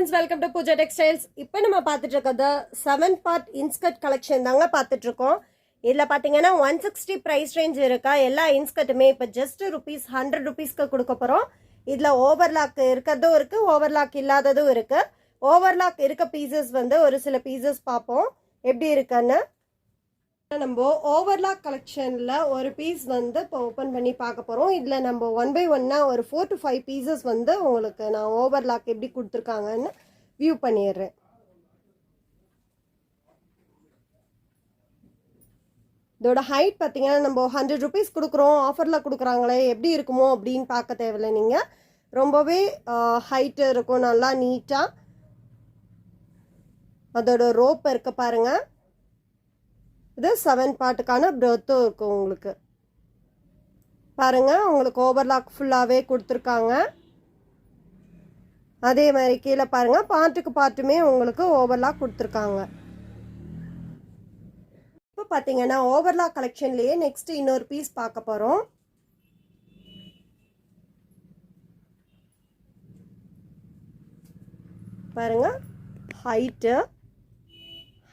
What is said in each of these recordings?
Friends welcome to Pooja textiles இப்போ நம்ம பார்த்துட்டு இருக்கிறது செவன் பார்ட் இன்ஸ்கர்ட் கலெக்ஷன் தாங்க பார்த்துட்டு இருக்கோம் இதில் பார்த்தீங்கன்னா ஒன் சிக்ஸ்டி ப்ரைஸ் ரேஞ்ச் இருக்கா எல்லா இன்ஸ்கர்ட்டுமே இப்போ ஜஸ்ட் ருபீஸ் ஹண்ட்ரட் ருபீஸ்க்கு கொடுக்க போகிறோம் இதில் ஓவர்லாக் இருக்கிறதும் இருக்குது ஓவர்லாக் இல்லாததும் இருக்குது ஓவர்லாக் இருக்க பீசஸ் வந்து ஒரு சில பீசஸ் பார்ப்போம். எப்படி இருக்குன்னு நம்ம ஓவர்லாக் கலெக்ஷனில் ஒரு பீஸ் வந்து இப்போ ஓப்பன் பண்ணி பார்க்க போகிறோம் இதில் நம்ம ஒன் பை ஒன்னாக ஒரு ஃபோர் டு ஃபைவ் பீசஸ் வந்து உங்களுக்கு நான் ஓவர்லாக் எப்படி கொடுத்துருக்காங்கன்னு வியூ பண்ணிடுறேன். இதோட ஹைட் பார்த்தீங்கன்னா நம்ம ஹண்ட்ரட் ருபீஸ் கொடுக்குறோம். ஆஃபரில் கொடுக்குறாங்களே எப்படி இருக்குமோ அப்படின்னு பார்க்க தேவையில்லை நீங்கள் ரொம்பவே ஹைட்டு இருக்கும். நல்லா நீட்டாக அதோட ரோப் இருக்க பாருங்கள் இது செவன் பார்ட்டுக்கான ப்ரத்தும் இருக்கும் உங்களுக்கு. பாருங்கள் உங்களுக்கு ஓவர்லாக் ஃபுல்லாகவே கொடுத்துருக்காங்க. அதே மாதிரி கீழே பாருங்கள் பாட்டுக்கு பாட்டுமே உங்களுக்கு ஓவர்லாக் கொடுத்துருக்காங்க. இப்போ பார்த்தீங்கன்னா ஓவர்லாக் கலெக்ஷன்லேயே நெக்ஸ்ட் இன்னொரு பீஸ் பார்க்க போகிறோம் பாருங்கள் height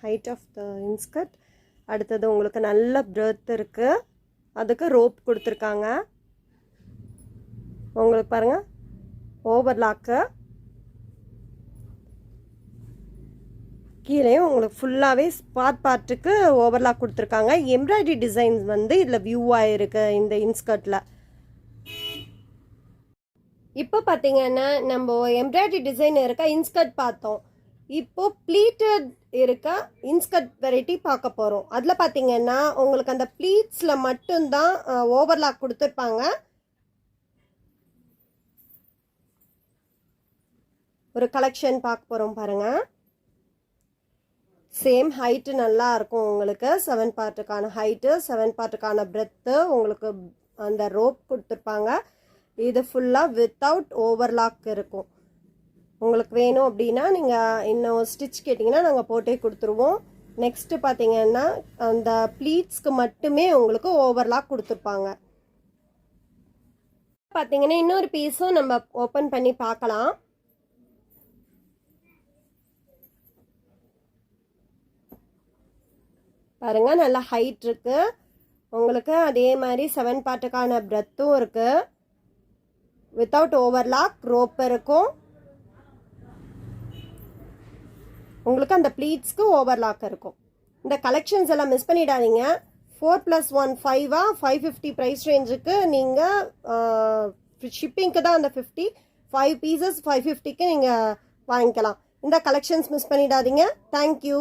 height of the inskirt அடுத்தது உங்களுக்கு நல்ல பிரெத் இருக்குது அதுக்கு ரோப் கொடுத்துருக்காங்க. உங்களுக்கு பாருங்கள் ஓவர்லாக்கு கீழே உங்களுக்கு ஃபுல்லாகவே ஸ்பாட் பார்ட்டுக்கு ஓவர்லாக் கொடுத்துருக்காங்க. எம்ப்ராய்டரி டிசைன்ஸ் வந்து இதில் வியூவாக இருக்குது இந்த இன்ஸ்கர்ட்டில் இப்போ பார்த்தீங்கன்னா நம்ம எம்ப்ராய்டரி டிசைன் இருக்க இன்ஸ்கர்ட் பார்த்தோம். இப்போ ப்ளீட்டட் இருக்க இன்ஸ்கர்ட் வெரைட்டி பார்க்க போகிறோம் அதில் பார்த்தீங்கன்னா உங்களுக்கு அந்த ப்ளீட்ஸில் மட்டும்தான் ஓவர்லாக் கொடுத்துருப்பாங்க. ஒரு கலெக்ஷன் பார்க்க போகிறோம் பாருங்கள் சேம் ஹைட்டு நல்லா இருக்கும் உங்களுக்கு. செவன் பார்ட்டுக்கான ஹைட்டு செவன் பார்ட்டுக்கான பிரெத்து உங்களுக்கு அந்த ரோப் கொடுத்துருப்பாங்க. இது ஃபுல்லாக வித்தவுட் ஓவர்லாக் இருக்கும். உங்களுக்கு வேணும் அப்படின்னா நீங்கள் இன்னும் ஸ்டிச் கேட்டிங்கன்னா நாங்கள் போட்டே கொடுத்துருவோம். நெக்ஸ்ட்டு பார்த்தீங்கன்னா அந்த ப்ளீட்ஸ்க்கு மட்டுமே உங்களுக்கு ஓவர்லாக் கொடுத்துருப்பாங்க. பார்த்தீங்கன்னா இன்னொரு பீஸும் நம்ம ஓப்பன் பண்ணி பார்க்கலாம். பாருங்க நல்லா ஹைட் இருக்கு. உங்களுக்கு அதே மாதிரி செவன் பார்ட்டுக்கான பிரெத்தும் இருக்கு. வித்தவுட் ஓவர்லாக் ரோப் இருக்கும். உங்களுக்கு அந்த ப்ளீட்ஸ்க்கு ஓவர்லாக் இருக்கும். இந்த கலெக்ஷன்ஸ் எல்லாம் மிஸ் பண்ணிடாதீங்க. ஃபோர் ப்ளஸ் ஒன் ஃபைவா ஃபைவ் ஃபிஃப்டி ப்ரைஸ் ரேஞ்சுக்கு நீங்கள் ஷிப்பிங்க்கு தான் அந்த ஃபிஃப்டி ஃபைவ் பீசஸ் ஃபைவ் ஃபிஃப்டிக்கு நீங்கள் வாங்கிக்கலாம். இந்த கலெக்ஷன்ஸ் மிஸ் பண்ணிடாதீங்க. தேங்க்யூ